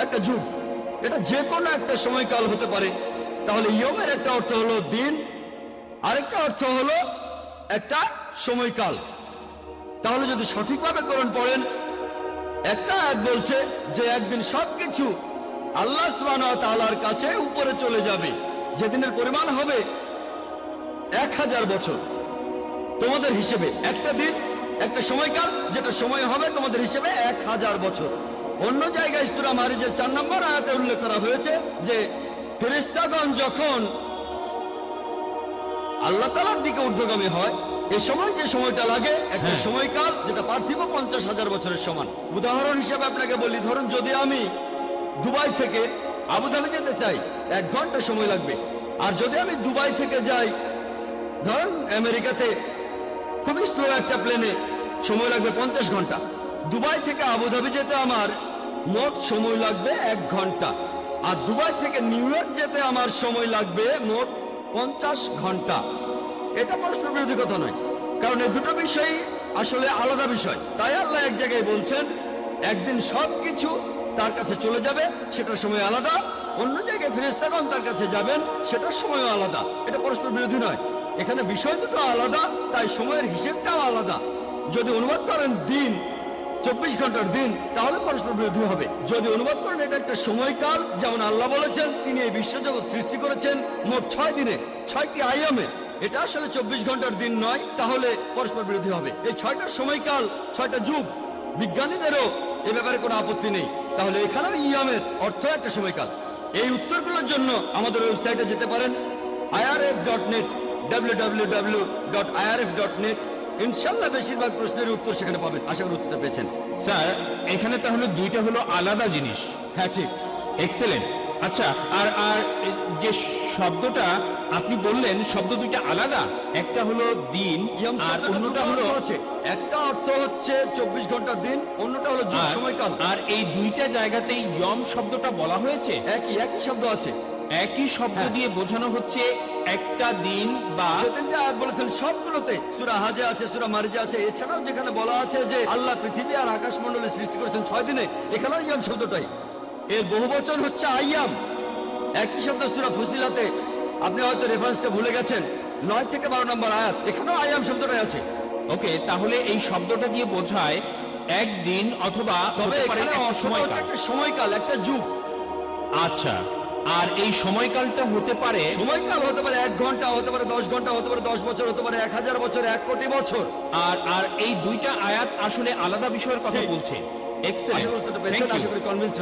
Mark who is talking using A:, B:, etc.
A: একটা যুগ। এটা যে কোনো একটা সময়কাল হতে পারে। তাহলে ইয়মের একটা অর্থ হলো দিন, আরেকটা অর্থ হলো একটা সময়কাল। তাহলে যদি সঠিকভাবে করণ পড়েন, একটা আয়াত বলছে যে একদিন সবকিছু আল্লাহ তাআলার কাছে উপরে চলে যাবে। যেদিনের পরিমাণ হবে এক হাজার বছর। তোমাদের হিসেবে একটা দিন, একটা সময়কাল, যেটা সময় হবে তোমাদের হিসেবে এক হাজার বছর। অন্য জায়গায় সুরা মারিজের চার নম্বর আয়াতে উল্লেখ করা হয়েছে যে ফেরেস্তাগণ যখন আল্লাহ তালার দিকে ঊর্ধ্বগামী হয় এই সময় যে সময়টা লাগে একটা
B: হ্যাঁ।
A: সময়কাল যেটা পার্থিব পঞ্চাশ হাজার বছরের সমান। উদাহরণ হিসেবে আপনাকে বলি ধরুন যদি আমি দুবাই থেকে আবুধাবি যেতে চাই এক ঘণ্টা সময় লাগবে। আর যদি আমি দুবাই থেকে যাই ধরুন আমেরিকাতে খুবই স্লো একটা প্লেনে সময় লাগবে পঞ্চাশ ঘণ্টা। দুবাই থেকে আবুধাবি যেতে আমার মোট সময় লাগবে এক ঘণ্টা। আর দুবাই থেকে নিউ ইয়র্ক যেতে আমার সময় লাগবে মোট পঞ্চাশ ঘণ্টা। এটা পরস্পর বিরোধী কথা নয়, কারণ এই দুটো বিষয়ই আসলে আলাদা বিষয়। তাই আল্লাহ এক জায়গায় বলছেন, একদিন সব কিছু তার কাছে চলে যাবে, সেটার সময় আলাদা। অন্য জায়গায় ফেরেস্তাগণ তার কাছে যাবেন, সেটার সময়ও আলাদা। এটা পরস্পর বিরোধী নয়। এখানে বিষয় দুটো আলাদা, তাই সময়ের হিসেবটাও আলাদা। যদি অনুবাদ করেন দিন চব্বিশ ঘণ্টার দিন তাহলে পরস্পর বিরোধী হবে। যদি অনুবাদ করেন, এটা একটা সময়কাল। যেমন আল্লাহ বলেছেন, তিনি এই বিশ্বজগৎ সৃষ্টি করেছেন মোট ছয় দিনে, ছয়টি আয়ামে। এটা আসলে চব্বিশ ঘণ্টার দিন নয়, তাহলে পরস্পর বিরোধী হবে। এই ছয়টা সময়কাল, ছয়টা যুগ, বিজ্ঞানীদেরও এ ব্যাপারে কোনো আপত্তি নেই। তাহলে এখানেও ইয়ামের অর্থ একটা সময়কাল। এই উত্তরগুলোর জন্য আমাদের ওয়েবসাইটে যেতে পারেন IRF dot net W W W dot IRF dot net ইনশাল্লাহ বেশিরভাগ প্রশ্নের উত্তর সেখানে পাবেন আশা করি উত্তরটা পেয়েছেন।
B: স্যার এখানে তাহলে দুইটা হলো আলাদা জিনিস।
A: হ্যাঁ ঠিক।
B: এক্সেলেন্ট আচ্ছা আর আর যে শব্দটা আপনি বললেন শব্দ দুইটা আলাদা। একটা হলো দিন আর অন্যটা হলো
A: হচ্ছে একটা অর্থ হচ্ছে চব্বিশ ঘণ্টার দিন অন্যটা হলো সময়কাল।
B: আর এই দুইটা জায়গাতেই ইয়ম শব্দটা বলা হয়েছে?
A: একই একই শব্দ আছে।
B: একই শব্দ
A: হ্যাঁ।
B: দিয়ে বোঝানো হচ্ছে একটা দিন বা
A: আয়াত বলেছেন সবগুলোতে সুরা হাজে আছে সুরা মারিজে আছে। এছাড়াও যেখানে বলা আছে যে আল্লাহ পৃথিবী আর আকাশ মণ্ডলে সৃষ্টি করেছেন ছয় দিনে এখানেও ইয়াম শব্দটাই। এর বহু বচন হচ্ছে আইয়াম একই শব্দ সুরা ফুসিলাতে। আপনি হয়তো রেফারেন্সটা ভুলে গেছেন। নয় থেকে বারো নম্বর আয়াত এখানেও আইয়াম শব্দটাই আছে।
B: ওকে তাহলে এই শব্দটা দিয়ে বোঝায় একদিন অথবা
A: তবে
B: সময়কাল
A: একটা যুগ।
B: আচ্ছা। আর এই সময়কালটা হতে পারে
A: সময়কাল হতে পারে এক ঘণ্টা হতে পারে দশ ঘণ্টা হতে পারে দশ বছর হতে পারে এক হাজার বছর এক কোটি বছর।
B: আর আর এই দুইটা আয়াত আসলে আলাদা বিষয়ের কথা বলছে।
A: আশা করি উত্তরটা
B: এক্সেলেন্ট
A: আশা করি কনভিন্স